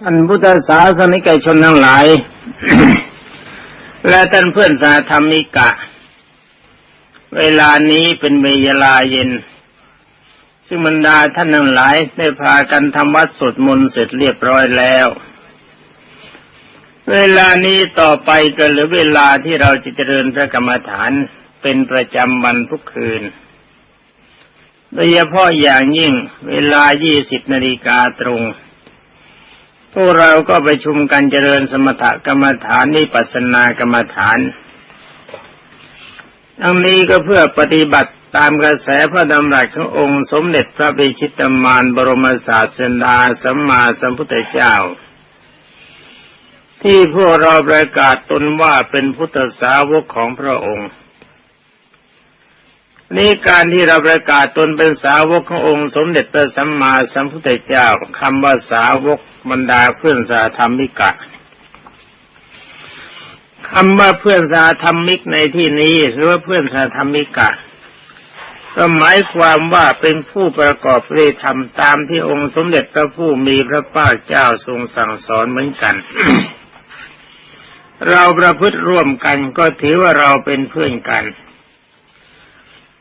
ท่านพุทธศาสนิกชนทั้งหลาย และท่านเพื่อนสาธรรมิกะ เวลานี้เป็นเวลาเย็น ซึ่งบรรดาท่านทั้งหลายได้พากันทำวัดสวดมนต์เสร็จเรียบร้อยแล้ว เวลานี้ต่อไปก็เหลือเวลาที่เราจะเจริญพระกรรมฐานเป็นประจำวันทุกคืนโดยเฉพาะอย่างยิ่งเวลา 20 นาฬิกาตรง พวกเราก็ไปชุมกันเจริญสมถกรรมฐานนิปัสสนากรรมฐานทั้งนี้ก็เพื่อปฏิบัติตามกระแสพระดำรัสขององค์สมเด็จพระบิชิตมารบรมศาสดาสัมมาสัมพุทธเจ้า ที่พวกเราประกาศตนว่าเป็นพุทธสาวกของพระองค์นี่การที่เราประกาศตนเป็นสาวกขององค์ สมเด็จพระสัมมาสัมพุทธเจ้าคำว่าสาวก บรรดาเพื่อนสาธรรมิกะคำว่าเพื่อนสาธรรมิกในที่นี้หรือว่าเพื่อนสาธรรมิกะก็หมายความว่าเป็นผู้ประกอบเรธรรมตามที่องค์สมเด็จพระผู้มีพระภาคเจ้าทรงสั่งสอนเหมือนกัน เราประพฤติร่วมกันก็ถือว่าเราเป็นเพื่อนกัน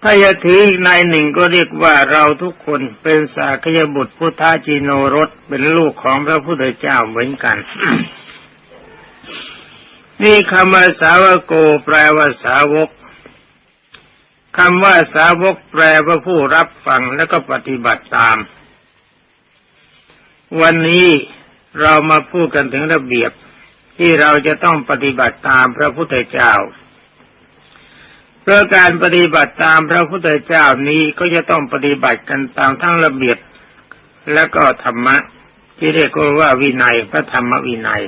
ถ้าจะถืออีกนายหนึ่งก็เรียกว่าเราทุกคนเป็นสากยบุตรพุทธจิโนรสเป็นลูกของพระพุทธเจ้าเหมือนกัน นี่คำว่าสาวโกแปลว่าสาวกคำว่าสาวกแปลว่าผู้รับฟังแล้วก็ปฏิบัติตาม วันนี้เรามาพูดกันถึงระเบียบที่เราจะต้องปฏิบัติตามพระพุทธเจ้า เพื่อการปฏิบัติตามพระพุทธเจ้านี้ก็จะต้องปฏิบัติกันตามทั้งระเบียบและก็ธรรมะ ที่เรียกว่าวินัยพระธรรมวินัย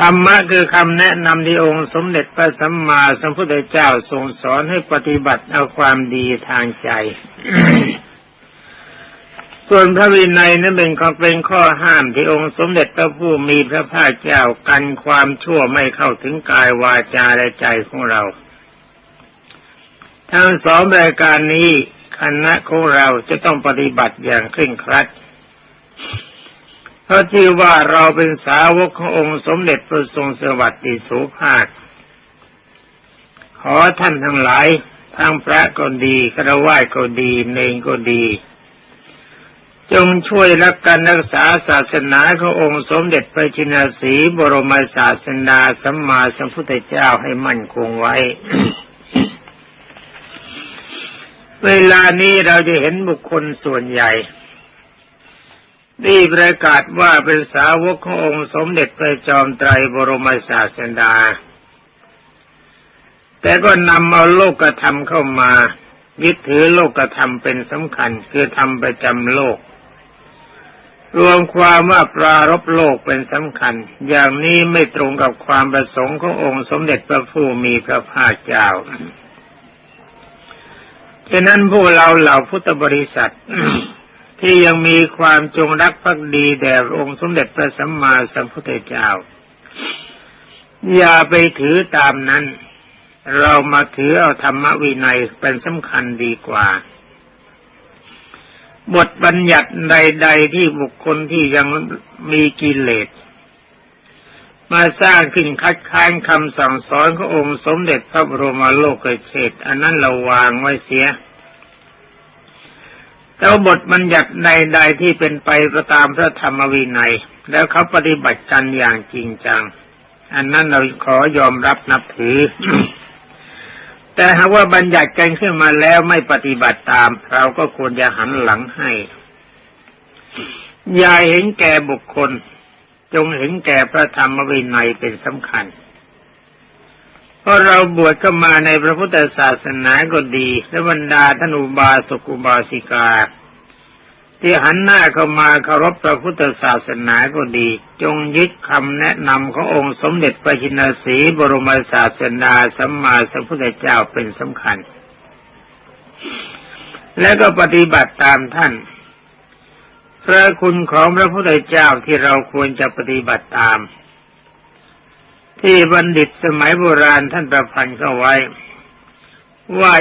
ธรรมะคือคำแนะนำที่องค์สมเด็จพระสัมมาสัมพุทธเจ้าทรงสอนให้ปฏิบัติเอาความดีทางใจ ส่วนพระวินัยนั้นเป็นข้อเป็นข้อห้ามที่องค์สมเด็จพระผู้มีพระภาคเจ้ากันความชั่วไม่เข้าถึงกายวาจาและใจของเรา ทั้งสองรายการนี้คณะของเราจะต้องปฏิบัติอย่างเคร่งครัด เพราะที่ว่าเราเป็นสาวกขององค์สมเด็จพระทรงสวัสดิสุภาค ขอท่านทั้งหลายทั้งพระก็ดีครวะก็ดีเนงก็ดี จงช่วยรักกันรักษาศาสนาขององค์สมเด็จพระชินสีบรมศาสนาสัมมาสัมพุทธเจ้าให้มั่นคงไว้ เวลานี้เราจะเห็นบุคคลส่วนใหญ่นี่ประกาศว่าเป็นสาวกขององค์สมเด็จพระจอมไตรบรมศาสดา แต่ก็นำเอาโลกธรรมเข้ามายึดถือโลกธรรมเป็นสำคัญคือธรรมประจำโลก รวมความว่าปรารบโลกเป็นสำคัญ อย่างนี้ไม่ตรงกับความประสงค์ขององค์สมเด็จพระผู้มีพระภาคเจ้าฉะนั้นพวกเราเหล่าพุทธบริษัท ที่ยังมีความจงรักภักดีแด่องค์สมเด็จพระสัมมาสัมพุทธเจ้า อย่าไปถือตามนั้น เรามาถือเอาธรรมวินัยเป็นสำคัญดีกว่า บทบัญญัติใด ๆ ที่บุคคลที่ยังมีกิเลสมาสร้างขึ้นคัดค้านคำสั่งสอนขององค์สมเด็จพระบรมโลกเชษอันนั้นเราวางไว้เสีย แต่บทบัญญัติใด ๆ ที่เป็นไปตามพระธรรมวินัย แล้วเขาปฏิบัติกันอย่างจริงจัง อันนั้นเราขอยอมรับนับถือ แต่หากว่าบัญญัติกันขึ้นมาแล้วไม่ปฏิบัติตาม เราก็ควรจะหันหลังให้ อย่าเห็นแก่บุคคล จงเห็นแก่พระธรรมวินัยเป็นสำคัญเพราะเราบวชก็มาในพระพุทธศาสนาก็ดี และบรรดาท่านอุบาสกอุบาสิกา ที่หันหน้าเข้ามาเคารพพระพุทธศาสนาก็ดี จงยึดคำแนะนำขององค์สมเด็จพระชินสีบรมศาสนาสัมมาสัมพุทธเจ้าเป็นสำคัญ และก็ปฏิบัติตามท่าน พระคุณของพระพุทธเจ้าที่เราควรจะปฏิบัติตาม ที่บัณฑิตสมัยโบราณท่านประพันธ์เข้าไว้ว่า